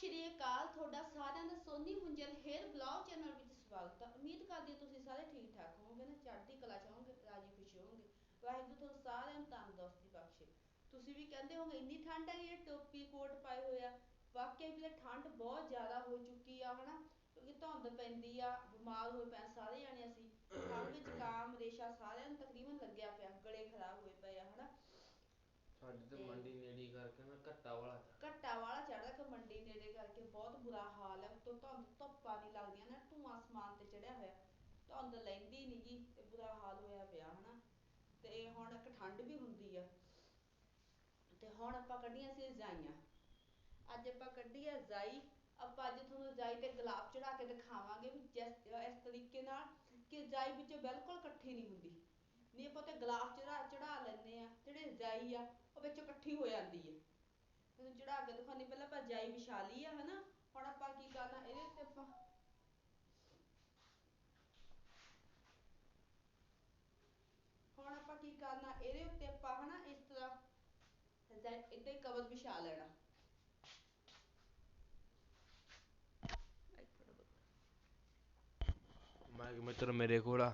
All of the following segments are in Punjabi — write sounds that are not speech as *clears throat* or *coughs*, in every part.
ਸ਼੍ਰੀ ਅਕਾਲ ਤੁਹਾਡਾ ਸਾਰਿਆਂ ਦਾ Soni Munjal here blog channel ਵਿੱਚ ਸਵਾਗਤ ਹੈ ਉਮੀਦ ਕਰਦੀ ਹਾਂ ਤੁਸੀਂ ਸਾਰੇ ਠੀਕ ਠਾਕ ਹੋਵੋਗੇ ਨਾ ਚੜ੍ਹਦੀ ਕਲਾ ਚ ਹੋਵੋਗੇ ਰਾਜੀ ਖੁਸ਼ੀ ਹੋਵੋਗੇ। ਵਾਹਿਗੁਰੂ ਤੁਹਾਨੂੰ ਸਾਰਿਆਂ ਨੂੰ ਤੰਦਰੁਸਤੀ ਬਖਸ਼ੇ। ਤੁਸੀਂ ਵੀ ਕਹਿੰਦੇ ਹੋਗੇ ਇੰਨੀ ਠੰਡ ਹੈ ਇਹ ਟੋਪੀ ਕੋਟ ਪਾਏ ਹੋਏ ਆ। ਵਾਕਿਆ ਵੀ ਠੰਡ ਬਹੁਤ ਜ਼ਿਆਦਾ ਹੋ ਚੁੱਕੀ ਆ ਹਨਾ? ਕਿਉਂਕਿ ਧੁੰਦ ਪੈਂਦੀ ਆ ਬਿਮਾਰ ਹੋਏ ਪਏ ਸਾਰੇ ਜਾਣੇ ਅਸੀਂ। ਠੰਡ ਵਿੱਚ *coughs* ਕਾਮ ਰੇਸ਼ਾ ਸਾਰਿਆਂ ਨੂੰ ਤਕਰੀਬਨ ਲੱਗਿਆ ਪਿਆ ਗਲੇ ਖਰਾਬ ਹੋਏ ਪਏ ਸਾਡੇ ਤੇ ਮੰਡੀ ਨੇੜੇ ਕਰਕੇ ਨਾ ਘੱਟਾ ਵਾਲਾ ਘੱਟਾ ਵਾਲਾ ਚੜਦਾ ਕਿ ਮੰਡੀ ਨੇੜੇ ਕਰਕੇ ਬਹੁਤ ਬੁਰਾ ਹਾਲ ਹੈ। ਤੋਂ ਧੁੰਦ ਧੁੱਪਾਂ ਨਹੀਂ ਲੱਗਦੀਆਂ ਨਾ ਧੂਆਂ ਅਸਮਾਨ ਤੇ ਚੜਿਆ ਹੋਇਆ। ਧੁੰਦ ਲੈਂਦੀ ਨੀ ਗੀ ਤੇ ਬੁਰਾ ਹਾਲ ਹੋਇਆ ਪਿਆ ਹਨਾ। ਤੇ ਹੁਣ ਇੱਕ ਠੰਡ ਵੀ ਹੁੰਦੀ ਆ। ਤੇ ਹੁਣ ਆਪਾਂ ਕੱਢੀਆਂ ਸੀ ਰਜਾਈਆਂ। ਅੱਜ ਆਪਾਂ ਕੱਢੀ ਆ ਰਜਾਈ। ਆਪਾਂ ਅੱਜ ਤੁਹਾਨੂੰ ਰਜਾਈ ਤੇ ਗੁਲਾਬ ਚੜਾ ਕੇ ਦਿਖਾਵਾਂਗੇ ਵੀ ਜਿਸ ਇਸ ਤਰੀਕੇ ਨਾਲ ਕਿ ਰਜਾਈ ਵਿੱਚ ਬਿਲਕੁਲ ਇਕੱਠੀ ਨਹੀਂ ਹੁੰਦੀ। ਨਹੀਂ ਆਪਾਂ ਤੇ ਗਲਾਸ ਚੜਾ ਚੜਾ ਲੈਂਦੇ ਆ ਜਿਹੜੀ ਰਜਾਈ ਆ ਉਹ ਵਿੱਚ ਇਕੱਠੀ ਹੋ ਜਾਂਦੀ ਹੈ। ਤੁਹਾਨੂੰ ਚੜਾ ਕੇ ਦਿਖਾਉਣੀ ਪਹਿਲਾਂ ਆਪਾਂ ਰਜਾਈ ਵਿਛਾ ਲਈ ਆ, ਹਨਾ? ਹੁਣ ਆਪਾਂ ਕੀ ਕਰਨਾ, ਇਹਦੇ ਉੱਤੇ ਆਪਾਂ ਹੁਣ ਆਪਾਂ ਕੀ ਕਰਨਾ, ਇਹਦੇ ਉੱਤੇ ਆਪਾਂ, ਹਨਾ, ਇਸ ਤਰ੍ਹਾਂ ਏਦਾਂ ਹੀ ਕਵਰ ਵਿਛਾ ਲੈਣਾ। ਮੈਂ ਕਿ ਮਿੱਤਰ ਮੇਰੇ ਕੋਲ ਆ।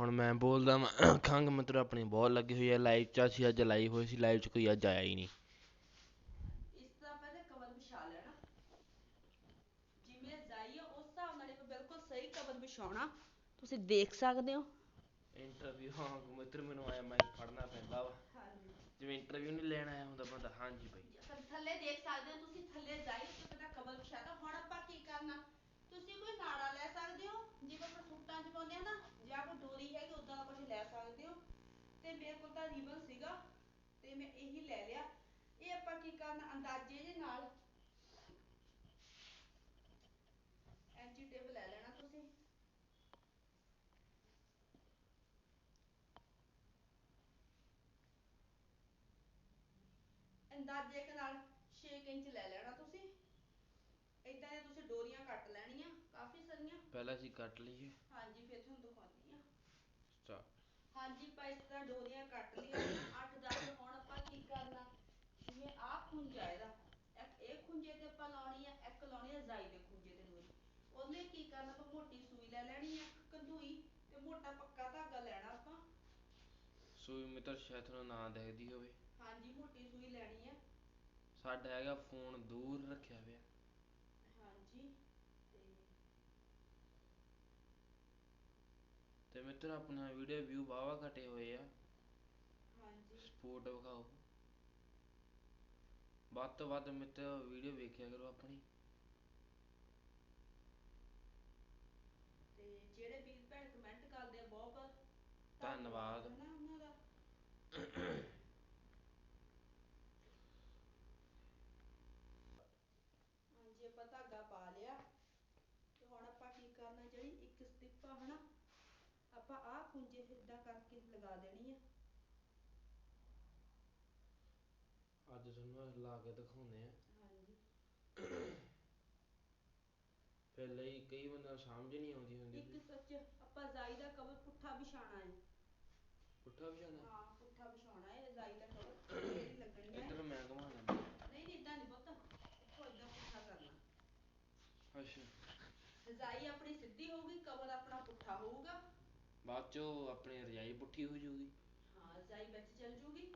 ਹੁਣ ਮੈਂ ਬੋਲਦਾ ਵਾਂ *clears throat* ਖੰਘ ਮਿੱਤਰ ਆਪਣੀ ਬਹੁਤ ਲੱਗੀ ਹੋਈ ਹੈ ਲਾਈਵ ਚ ਅਸੀਂ ਅੱਜ ਲਾਈਵ ਹੋਏ ਸੀ ਲਾਈਵ ਚ ਕੋਈ ਅੱਜ ਆਇਆ ਹੀ ਨਹੀਂ। ਇਸ ਤਰ੍ਹਾਂ ਪਹਿਲੇ ਕਵਰ ਵਿਛਾ ਲੈਣਾ। ਜਿਵੇਂ ਰਜਾਈ ਆ ਉਸ ਹਿਸਾਬ ਨਾਲ ਇੱਕ ਬਿਲਕੁਲ ਸਹੀ ਕਵਰ ਵਿਛਾਉਣਾ। ਤੁਸੀਂ ਦੇਖ ਸਕਦੇ ਹੋ। ਇੰਟਰਵਿਊ ਹਾਂ ਮਿੱਤਰ ਮੈਨੂੰ ਆਇਆ ਮੈਂ ਫੜਨਾ ਪੈਂਦਾ ਵਾ। ਹਾਂਜੀ। ਜਿਵੇਂ ਇੰਟਰਵਿਊ ਨਹੀਂ ਲੈਣ ਆਇਆ ਹੁੰਦਾ ਬੰਦਾ ਹਾਂਜੀ ਬਾਈ। ਥੱਲੇ ਦੇਖ ਸਕਦੇ ਹੋ ਤੁਸੀਂ ਥੱਲੇ ਰਜਾਈ ਉੱਤੇ ਪਹਿਲਾਂ ਕਵਰ ਵਿਛਾਤਾ ਹੁਣ ਆਪਾਂ ਕੀ ਕਰਨਾ? ਤੁਸੀਂ ਕੋਈ ਨਾੜਾ ਲੈ ਸਕਦੇ ਹੋ ਜਿਵੇਂ ਆਪਾਂ ਸੂਟਾਂ 'ਚ ਪਾਉਂਦੇ ਆ ਨਾ, ਜਾਂ ਕੋਈ ਡੋਰੀ ਹੈਗੀ ਉਦਾਂ ਦਾ ਕੁਝ ਲੈ ਸਕਦੇ ਹੋ। ਤੇ ਮੇਰੇ ਕੋਲ ਤਾਂ ਰੀਬਨ ਸੀਗਾ, ਤੇ ਮੈਂ ਇਹੀ ਲੈ ਲਿਆ। ਇਹ ਆਪਾਂ ਕੀ ਕਰਨਾ, ਅੰਦਾਜ਼ੇ ਦੇ ਨਾਲ ਐਂਚੀ ਟੇਪ ਲੈ ਲੈਣਾ ਤੁਸੀਂ। ਅੰਦਾਜ਼ੇ ਦੇ ਨਾਲ 6 ਇੰਚ ਲੈ ਲੈਣਾ ਤੁਸੀਂ। ਏਦਾਂ ਦੀਆਂ ਤੁਸੀਂ ਡੋਰੀਆਂ ਕੱਟ ਲੈਣੀਆਂ ਕਾਫੀ ਸਾਰੀਆਂ ਪਹਿਲਾਂ ਅਸੀਂ ਕੱਟ ਲਈਏ। ਹਾਂਜੀ ਫਿਰ ਤੁਹਾਨੂੰ ਦਿਖਾਉਂਦੀ ਆ ਸਟਾਰਟ ਹਾਂਜੀ ਆਪਾਂ ਇਸ ਤਰ੍ਹਾਂ ਡੋਰੀਆਂ ਕੱਟ ਲਈਆਂ। 8-10 ਹੁਣ ਆਪਾਂ ਕੀ ਕਰਨਾ? ਜਿਵੇਂ ਆਹ ਖੁੰਝਾ ਇਹਦਾ। ਇੱਕ ਇਹ ਖੁੰਝੇ ਤੇ ਆਪਾਂ ਲਾਉਣੀ ਆ ਇੱਕ ਲਾਉਣੀ ਆ ਰਜਾਈ ਦੇ ਖੁੰਝੇ ਤੇ ਡੋਰੀ। ਉਹਨੇ ਕੀ ਕਰਨਾ ਆਪਾਂ ਮੋਟੀ ਸੂਈ ਲੈ ਲੈਣੀ ਆ ਕੰਧੂਈ ਤੇ ਮੋਟਾ ਪੱਕਾ ਧਾਗਾ ਲੈਣਾ ਆਪਾਂ। ਸੂਈ ਮਿੱਤਰ ਸ਼ਾਇਦ ਤੁਹਾਨੂੰ ਨਾ ਦਿਖਦੀ ਹੋਵੇ। ਹਾਂਜੀ ਮੋਟੀ ਸੂਈ ਲੈਣੀ ਆ। ਸਾਡਾ ਹੈਗਾ ਫੋਨ ਦੂਰ ਰੱਖਿਆ ਹੋਇਆ ਹਾਂਜੀ ਤੇ ਤੇ ਮਿੱਤਰ ਆਪਣਾ ਵੀਡੀਓ ਵਿਊ ਵਾਵਾ ਘਟੇ ਹੋਏ ਆ। ਹਾਂਜੀ। ਸਪੋਰਟ ਵਿਖਾਓ। ਵੱਧ ਤੋਂ ਵੱਧ ਮਿੱਤਰ ਵੀਡੀਓ ਵੇਖਿਆ ਕਰੋ ਆਪਣੀ। ਤੇ ਜਿਹੜੇ ਵੀਰ ਭੈਣ ਕਮੈਂਟ ਕਰਦੇ ਆ ਬਹੁਤ ਬਹੁਤ ਧੰਨਵਾਦ। ਧਾਗਾ ਪਾ ਲਿਆ। ਤੇ ਹੁਣ ਆਪਾਂ ਕੀ ਕਰਨਾ ਜਿਹੜੀ ਇੱਕ ਸਟਿਪ ਆ ਹਨਾ ਆਪਾਂ ਆਹ ਖੁੰਝੇ ਏਦਾਂ ਕਰਕੇ ਲਗਾ ਦੇਣੀ ਆ। ਅੱਜ ਤੁਹਾਨੂੰ ਲਾ ਕੇ ਦਿਖਾਉਂਦੇ ਆ। ਹਾਂਜੀ। ਫਿਰ ਲਈ ਕਈ ਬੰਦਿਆਂ ਨੂੰ ਸਮਝ ਨਹੀਂ ਆਉਂਦੀ ਹੁੰਦੀ ਇੱਕ ਸੱਚ ਆਪਾਂ ਰਜਾਈ ਦਾ ਕਵਰ ਪੁੱਠਾ ਵਿਛਾਣਾ ਹੈ। ਪੁੱਠਾ ਵੀ ਜਾਣਾ ਹਾਂ ਪੁੱਠਾ ਵਿਛਾਉਣਾ ਹੈ ਰਜਾਈ ਦਾ ਕਵਰ ਫੇਰ ਹੀ। ਲੱਗਣੀਆਂ ਇੱਧਰ। ਮੈਂ ਘੁਮਾ ਲੈਂਦਾ। ਨਹੀਂ ਨਹੀਂ ਇਦਾਂ ਨਹੀਂ ਪੁੱਤ। ਇੱਥੋਂ ਏਦਾਂ ਪੁੱਠਾ ਕਰਨਾ। ਅੱਛਾ। ਰਜਾਈ ਆਪਣੀ ਸਿੱਧੀ ਹੋਊਗੀ ਕਵਰ ਆਪਣਾ ਪੁੱਠਾ ਹੋਊਗਾ। ਬਾਅਦ ਚੋਂ ਆਪਣੀ ਰਜਾਈ ਪੁੱਠੀ ਹੋ ਜਾਊਗੀ। ਹਾਂ ਰਜਾਈ ਵਿੱਚ ਚੱਲ ਜੂਗੀ।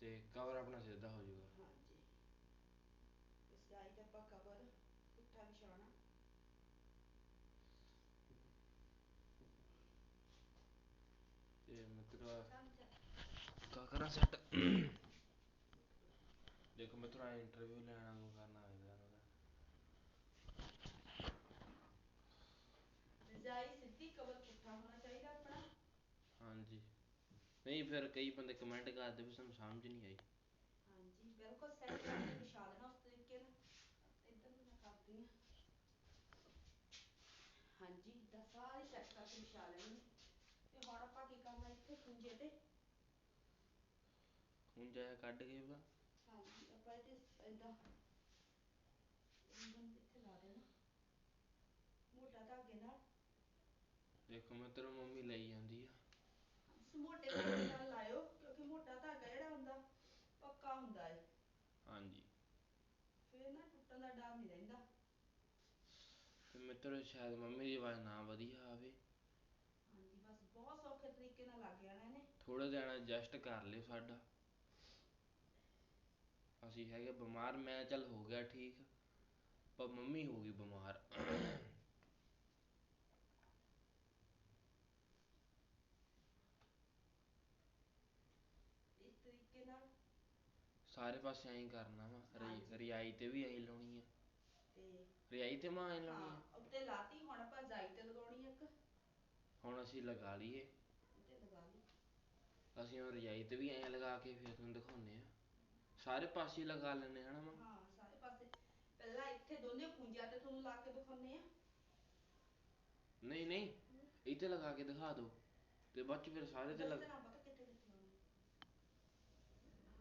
ਤੇ ਕਵਰ ਆਪਣਾ ਸਿੱਧਾ ਹੋ ਜਾਊਗਾ। ਹਾਂਜੀ। ਇਸ ਰਜਾਈ ਦਾ ਆਪਾਂ ਕਵਰ ਪੁੱਠਾ ਵਿਛਾਉਣਾ ਤੇ ਮਿੱਤਰ ਚਮਚਾ ਕਾ ਕਰਾਂ ਸੈੱਟ ਦੇਖੋ ਮਿੱਤਰ ਇੰਟਰਵਿਊ ਲੈਣਾ ਨੂੰ ਕਰਨਾ ਇਹਦਾ ਇਹਨਾਂ ਦਾ ਰਜਾਈ ਸਿੱਧੀ ਕਵਰ ਪੁੱਠਾ ਹੋਣਾ ਚਾਹੀਦਾ ਆਪਣਾ ਹਾਂਜੀ ਨਹੀਂ ਫਿਰ ਕਈ ਬੰਦੇ ਕਮੈਂਟ ਕਰਦੇ ਵੀ ਸਾਨੂੰ ਸਮਝ ਨਹੀਂ ਆਈ। ਹਾਂਜੀ ਬਿਲਕੁਲ ਸੈੱਟ ਕਰਕੇ ਵਿਛਾ ਦੇਣਾ ਉਸ ਤਰੀਕੇ ਨਾਲ। ਇੱਧਰ ਨੂੰ ਮੈਂ ਕਰਦੀ ਆ ਹਾਂਜੀ ਇਦਾਂ ਸਾਰੀ ਸੈੱਟ ਕਰਕੇ ਵਿਛਾ ਲੈਣੀ ਤੇ ਹੁਣ ਆਪਾਂ ਕੀ ਕਰਨਾ ਇੱਥੇ ਖੁੰਝੇ ਤੇ? ਹੁਣ ਜਾਇਆ ਕੱਢ ਕੇ ਉਹਦਾ। ਹਾਂਜੀ ਆਪਾਂ ਇਹਦੇ ਏਦਾਂ ਰਿਬਨ ਇੱਥੇ ਲਾ ਦੇਣਾ। ਮੋਟਾ ਧਾਗੇ ਨਾਲ। ਦੇਖੋ ਮਿੱਤਰ ਮੰਮੀ ਲਈ ਜਾਂਦੀ ਆ। ਮੋਟੇ ਧਾਗੇ ਨਾਲ ਲਾਇਓ ਕਿਉਂਕਿ ਮੋਟਾ ਧਾਗਾ ਜਿਹੜਾ ਹੁੰਦਾ ਪੱਕਾ ਹੁੰਦਾ ਹੈ ਹਾਂਜੀ। ਫੇਰ ਨਾ ਟੁੱਟਣ ਨਹੀਂ ਰਹਿੰਦਾ। ਤੇ ਮਿੱਤਰੋ ਸ਼ਾਇਦ ਮੰਮੀ ਦੀ ਆਵਾਜ਼ ਨਾ ਵਧੀਆ ਆਵੇ। ਹਾਂਜੀ ਬਸ ਬਹੁਤ ਸੌਖੇ ਤਰੀਕੇ ਨਾਲ ਲੱਗ ਜਾਣਾ ਇਹਨੇ। ਥੋੜਾ ਜਿਹਾ ਐਡਜਸਟ ਕਰ ਲਿਓ ਸਾਡਾ। ਅਸੀਂ ਹੈਗੇ ਬਿਮਾਰ ਮੈਂ ਚੱਲ ਹੋ ਗਿਆ ਠੀਕ। ਪਰ ਮੰਮੀ ਹੋ ਗਈ ਬਿਮਾਰ ਇਸ ਤਰੀਕੇ ਨਾਲ ਸਾਰੇ ਪਾਸੇ ਐਂ ਕਰਨਾ ਵਾ ਹਾਂਜੀ। ਰਜਾਈ ਰਜਾਈ ਤੇ ਵੀ ਐਂ ਲਾਉਣੀ ਆ। ਤੇ ਰਜਾਈ ਤੇ ਮਾਂ ਐਂ ਲਾਉਣੀ ਆ। ਹਾਂ ਉੱਤੇ ਲਾਤੀ ਹੁਣ ਆਪਾਂ ਜਾਈ ਤੇ ਲਗਾਉਣੀ ਆ ਇੱਕ। ਹੁਣ ਅਸੀਂ ਲਗਾ ਲਈਏ। ਉੱਤੇ ਲਗਾ ਲਈ। ਅਸੀਂ ਹੁਣ ਰਜਾਈ ਤੇ ਵੀ ਐਂ ਲਗਾ ਕੇ ਫਿਰ ਤੁਹਾਨੂੰ ਦਿਖਾਉਨੇ ਆ। ਸਾਰੇ ਪਾਸੇ ਹੀ ਲਗਾ ਲੈਨੇ ਹਨਾ ਮਾਂ? ਹਾਂ ਸਾਰੇ ਪਾਸੇ। ਪਹਿਲਾਂ ਇੱਥੇ ਦੋਨੇ ਖੂੰਜਿਆਂ ਤੇ ਤੁਹਾਨੂੰ ਲਾ ਕੇ ਦਿਖਾਉਨੇ ਆ। ਨਹੀਂ ਨਹੀਂ ਇੱਥੇ ਲਗਾ ਕੇ ਦਿਖਾ ਦਿਓ ਤੇ ਬਾਅਦ ਚ ਫਿਰ ਸਾਰੇ ਤੇ ਲੱਗ ਦੱਸਣਾ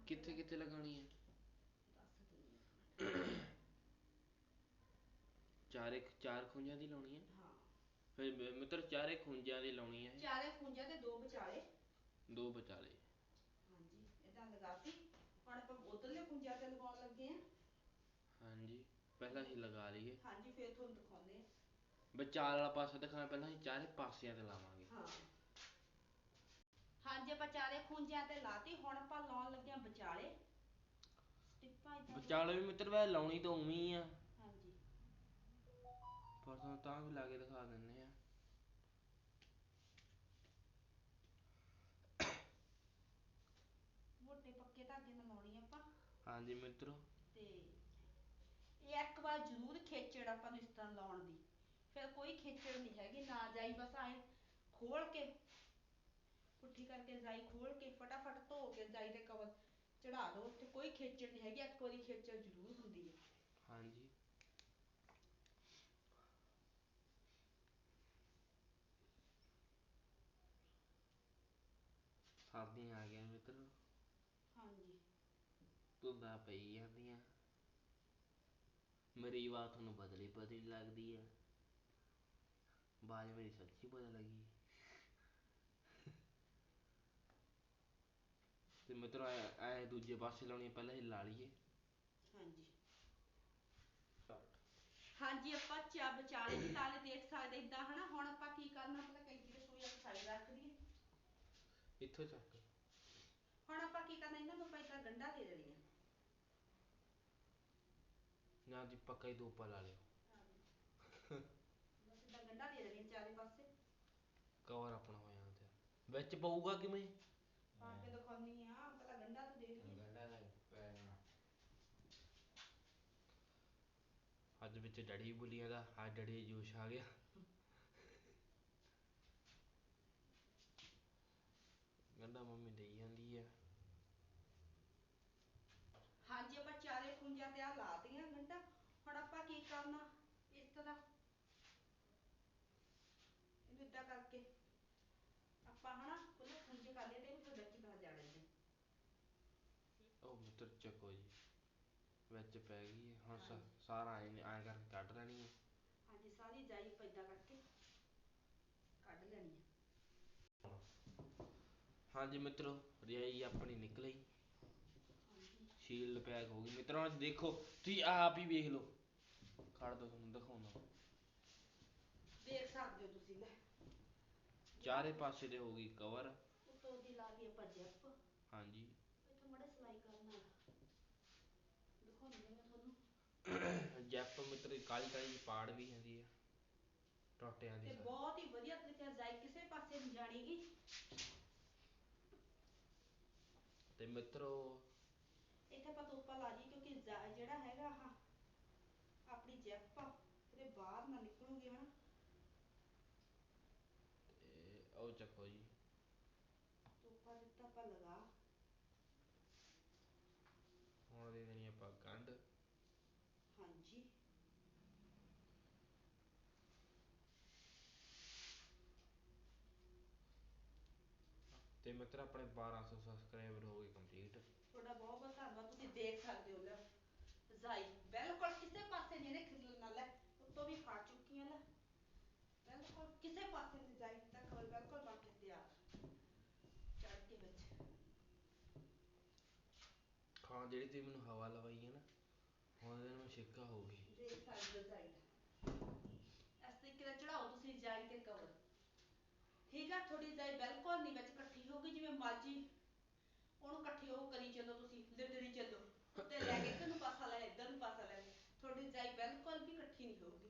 ਕਿੱਥੇ ਕਿੱਥੇ ਲਗਾਉਣੀ ਆ। ਚਾਰੇ ਚਾਰ ਖੁੰਝਾਂ ਦੀ ਲਾਉਣੀ ਹਾਂ? ਫਿਰ ਮਿੱਤਰ ਚਾਰੇ ਖੁੰਝਾਂ ਦੀ ਲਾਉਣੀ ਇਹ ਚਾਰੇ ਖੂੰਜਿਆਂ ਤੇ ਦੋ ਵਿਚਾਲੇ। ਦੋ ਵਿਚਾਲੇ। ਹਾਂਜੀ ਇਦਾਂ ਲਗਾਤੀ। ਹੁਣ ਆਪਾਂ ਉਧਰਲੇ ਖੂੰਜਿਆਂ ਤੇ ਲਗਾਉਣ ਲੱਗੇ ਆ ਹਾਂਜੀ ਪਹਿਲਾਂ ਅਸੀਂ ਲਗਾ ਲਈਏ। ਹਾਂਜੀ ਫੇਰ ਤੁਹਾਨੂੰ ਦਿਖਾਉਂਦੇ ਆ ਵਿਚਾਲ ਵਾਲਾ ਪਾਸਾ ਦਿਖਾਣਾ ਪਹਿਲਾਂ ਅਸੀਂ ਚਾਰੇ ਪਾਸਿਆਂ ਤੇ ਲਾਵਾਂਗੇ। ਹਾਂ। ਹਾਂਜੀ ਆਪਾਂ ਚਾਰੇ ਖੂੰਜਿਆਂ ਤੇ ਲਾਤੀ ਹੁਣ ਆਪਾਂ ਲਾਉਣ ਲੱਗੇ ਆ ਵਿਚਾਲੇ। ਵਿਚਾਲੇ ਵੀ ਮਿੱਤਰ ਵੈ ਲਾਉਣੀ ਤਾਂ ਉਵੇਂ ਹੀ ਆ। ਹਾਂਜੀ। ਪਰ ਤੁਹਾਨੂੰ ਤਾਂ ਵੀ ਲਾ ਕੇ ਦਿਖਾ ਦਿੰਨੇ ਆ ਮੋਟੇ ਪੱਕੇ ਧਾਗੇ ਨਾਲ ਲਾਉਣੀ ਆਪਾਂ। ਹਾਂਜੀ ਮਿੱਤਰੋ। ਤੇ ਇਹ ਇੱਕ ਵਾਰ ਜ਼ਰੂਰ ਖੇਚੜ ਆਪਾਂ ਨੂੰ ਇਸ ਤਰ੍ਹਾਂ ਲਾਉਣ ਦੀ। ਫਿਰ ਕੋਈ ਖੇਚੜ ਨਹੀਂ ਹੈਗੀ ਨਾ ਜਾਈ ਬਸ ਐ ਖੋਲ ਕੇ ਪੁੱਠੀ ਕਰਕੇ ਜਾਈ ਖੋਲ ਕੇ ਫਟਾਫਟ ਧੋ ਕੇ ਜਾਈ ਤੇ ਕਵਰ ਚੜਾ ਦੋ ਤੇ ਕੋਈ ਖੇਚੜ ਨਹੀਂ ਹੈਗੀ ਇੱਕ ਵਾਰੀ ਖੇਚੜ ਜ਼ਰੂਰ ਹੁੰਦੀ ਹੈ। ਹਾਂਜੀ। ਸਰਦੀਆਂ ਆ ਗਈਆਂ ਮਿੱਤਰੋ। ਹਾਂਜੀ। ਧੁੰਦਾਂ ਪਈ ਜਾਂਦੀਆਂ। ਮੇਰੀ ਆਵਾਜ਼ ਤੁਹਾਨੂੰ ਬਦਲੀ ਬਦਲੀ ਲੱਗਦੀ ਆ ਆਵਾਜ਼ ਮੇਰੀ ਸੱਚੀ ਬਦਲ ਗਈ। ਤੇ ਮਿੱਤਰੋ ਐ ਐ ਦੂਜੇ ਪਾਸੇ ਲਾਉਣੀ ਆ, ਪਹਿਲਾਂ ਹੀ ਲਾ ਲਈਏ। ਹਾਂਜੀ। ਆਪਾਂ ਚਾ ਵਿਚਾਲੇ ਵੀ ਲਾ ਦੇਖ ਸਕਦੇ ਇਦਾਂ ਹਨਾ? ਹੁਣ ਆਪਾਂ ਕੀ ਕਰਨਾ? ਪਹਿਲਾਂ ਕੈਂਚੀ ਤੇ ਸੂਈ ਇੱਕ ਸਾਈਡ ਰੱਖ ਦਈਏ। ਇੱਥੋਂ ਚੱਕ। ਹੁਣ ਆਪਾਂ ਕੀ ਕਰਨਾ? ਇਹਨਾਂ ਨੂੰ ਆਪਾਂ ਗੰਢਾਂ ਦੇ ਦੇਣੀਆਂ। ਨਾ ਦੀ ਪੱਕਾ ਹੀ ਦੋ ਪਾ ਲਾ ਲਿਓ। ਬਸ ਏਦਾਂ ਗੰਢਾਂ ਦੇ ਦੇਣੀਆਂ ਚਾਰੇ ਪਾਸੇ। ਕਵਰ ਆਪਣਾ ਹੋ ਜਾਣਾ ਤੇ ਵਿੱਚ ਪਊਗਾ ਕਿਵੇਂ? ਪਾ ਕੇ ਦਿਖਾਉਣੀ ਆ ਪਹਿਲਾਂ ਗੰਢਾਂ ਤਾਂ ਦੇ ਦਈਏ ਅੱਜ ਵਿੱਚ ਡੈਡੀ ਬੋਲੀਆਂ ਦਾ ਅੱਜ ਡੈਡੀ ਦਾ ਜੋਸ਼ ਆ ਗਿਆ। ਗੰਡਾ ਮੰਮੀ ਦੇਈ ਜਾਂਦੀ ਆ। ਹਾਂਜੀ ਆਪਾਂ ਚਾਰੇ ਖੁੰਝਾਂ ਤੇ ਆ ਲਾਤੀਆਂ ਗੰਢਾਂ। ਹੁਣ ਆਪਾਂ ਕੀ ਕਰਨਾ ਇਸ ਤਰ੍ਹਾਂ? ਇਹਨੂੰ ਏਦਾਂ ਕਰਕੇ ਆਪਾਂ ਹਨਾ ਉਹਨੇ ਖੁੰਝੇ ਕਰ ਲਏ ਤੇ ਇਹਨੂੰ ਪਾ ਜਾਣਾ ਮਿੱਤਰ ਚੱਕੋ ਜੀ। ਵਿੱਚ ਪੈ ਗਈ ਹੈ ਹੁਣ ਸਾ-। ਸਾਰਾ ਐਂ ਐਂ ਕਰਕੇ ਕੱਢ ਲੈਣੀ ਹੈ ਹਾਂਜੀ ਸਾਰੀ ਜਾਈ ਆਪਾਂ ਏਦਾਂ ਕਰਕੇ ਕੱਢ ਲੈਣੀ ਹੈ ਹਾਂਜੀ ਮਿੱਤਰੋ ਰਜਾਈ ਆਪਣੀ ਨਿਕਲ ਆਈ। ਪੈਕ ਹੋ ਗਈ। ਮਿੱਤਰੋ ਅੱਜ ਦੇਖੋ ਤੁਸੀਂ ਆਪ ਹੀ ਵੇਖ ਲਓ। ਖੜ ਦੋ ਤੁਹਾਨੂੰ ਦਿਖਾਉਣਾ ਦੇਖ ਸਕਦੇ ਹੋ ਤੁਸੀਂ ਲੈ। ਚਾਰੇ ਪਾਸੇ ਤੇ ਹੋ ਗਈ ਕਵਰ। ਉੱਤੋਂ ਦੀ ਲਾ ਲਈ ਆਪਾਂ ਜਿੱਪ। ਹਾਂਜੀ। ਇੱਥੇ ਮੜੇ ਸਲਾਈ ਕਰਨ ਵਾਲਾ ਦਿਖਾਉਂਦੀ ਹਾਂ ਮੈਂ ਜੈਪ ਮਿੱਤਰ ਕਾਲੀ ਕਾਲੀ ਪਾੜ ਵੀ ਜਾਂਦੀ ਆ ਟੋਟਿਆਂ ਦੀ ਤੇ ਸਾ- ਬਹੁਤ ਹੀ ਵਧੀਆ ਤਰੀਕੇ ਨਾਲ ਜਾਈ ਕਿਸੇ ਪਾਸੇ ਨਹੀਂ ਜਾਣੀਗੀ ਤੇ ਮਿੱਤਰੋ ਇੱਥੇ ਆਪਾਂ ਤੋਪਾ ਲਾ ਜੀ ਕਿਉਂਕਿ ਜਾ- ਜਿਹੜਾ ਹੈਗਾ ਆਹ ਆਪਣੀ ਜਿੱਪ ਆ ਇਹਦੇ ਬਾਹਰ ਨਾ ਨਿਕਲੂਗੀ ਹਨਾ। ਤੇ ਉਹ ਚੱਕੋ ਜੀ ਤੋਪਾ ਦਿੱਤਾ ਆਪਾਂ ਲਗਾ ਹੁਣ ਦੇ ਦੇਣੀ ਆਪਾਂ ਗੰਢ ਹਾਂਜੀ ਤੇ ਮਿੱਤਰ ਆਪਣੇ 1200 ਸਬਸਕ੍ਰਾਈਬਰ ਹੋ ਗਏ ਕੰਪਲੀਟ ਤੁਹਾਡਾ ਬਹੁਤ ਬਹੁਤ ਧੰਨਵਾਦ ਤੁਸੀਂ ਦੇਖ ਸਕਦੇ ਹੋ ਲੈ। ਜਾਈ ਬਿਲਕੁਲ ਕਿਸੇ ਪਾਸੇ ਨਹੀਂ ਇਹਨੇ ਖਿਸਲਣਾ ਲੈ ਉੱਤੋਂ ਵੀ ਫੜ ਚੁੱਕੀਆਂ ਲੈ। ਬਿਲਕੁਲ ਕਿਸੇ ਪਾਸੇ ਨਹੀਂ ਜਾਈ ਤਾਂ ਖਬਰ ਬਿਲਕੁਲ ਬਣ ਕੇ ਤਿਆਰ। ਚੜ ਕੇ ਵਿੱਚ। ਹਾਂ ਜਿਹੜੀ ਤੁਸੀਂ ਮੈਨੂੰ ਹਵਾ ਲਵਾਈ ਹੈ ਨਾ ਹੁਣ ਇਹਦੇ ਨਾਲ ਛਿੱਕ ਤਰੀਕਾ ਹੋਊਗੀ ਦੇਖ ਸਕਦੇ ਹੋ ਜਾਈ ਇਸ ਤਰੀਕੇ ਨਾਲ ਚੜਾਓ ਤੁਸੀਂ ਜਾਈ ਤੇ ਕਵਰ ਠੀਕ ਆ, ਤੁਹਾਡੀ ਜਾਈ ਬਿਲਕੁਲ ਨਹੀਂ ਵਿੱਚ ਇਕੱਠੀ ਹੋਊਗੀ, ਜਿਵੇਂ ਮਰਜ਼ੀ ਉਹਨੂੰ ਇਕੱਠੀ ਉਹ ਕਰੀ ਚੱਲੋ ਤੁਸੀਂ, ਲਿਟਰੀ ਚੱਲੋ। ਉੱਤੇ ਲੈ ਕੇ ਇੱਧਰ ਨੂੰ ਪਾਸਾ ਲੈ, ਇੱਧਰ ਨੂੰ ਪਾਸਾ ਲੈ। ਤੁਹਾਡੀ ਜਾਈ ਬਿਲਕੁਲ ਵੀ ਇਕੱਠੀ ਨਹੀਂ ਹੋਊਗੀ।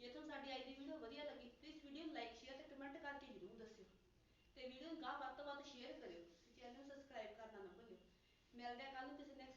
ਜੇ ਤੁਹਾਨੂੰ ਸਾਡੀ ਅੱਜ ਦੀ ਵੀਡੀਓ ਵਧੀਆ ਲੱਗੀ ਪਲੀਜ਼ ਵੀਡੀਓ ਨੂੰ ਲਾਈਕ ਸ਼ੇਅਰ ਤੇ ਕਮੈਂਟ ਕਰਕੇ ਜ਼ਰੂਰ ਦੱਸਿਓ। ਤੇ ਵੀਡੀਓ ਨੂੰ ਗਾਹ ਵੱਧ ਤੋਂ ਵੱਧ ਸ਼ੇਅਰ ਕਰਿਓ। ਤੇ ਚੈਨਲ ਨੂੰ ਸਬਸਕ੍ਰਾਈਬ ਕਰਨਾ ਨਾ ਭੁੱਲਿਓ। ਮਿਲਦੇ ਆ ਕੱਲ ਨੂੰ ਕਿਸੇ ਨੈਕਸਟ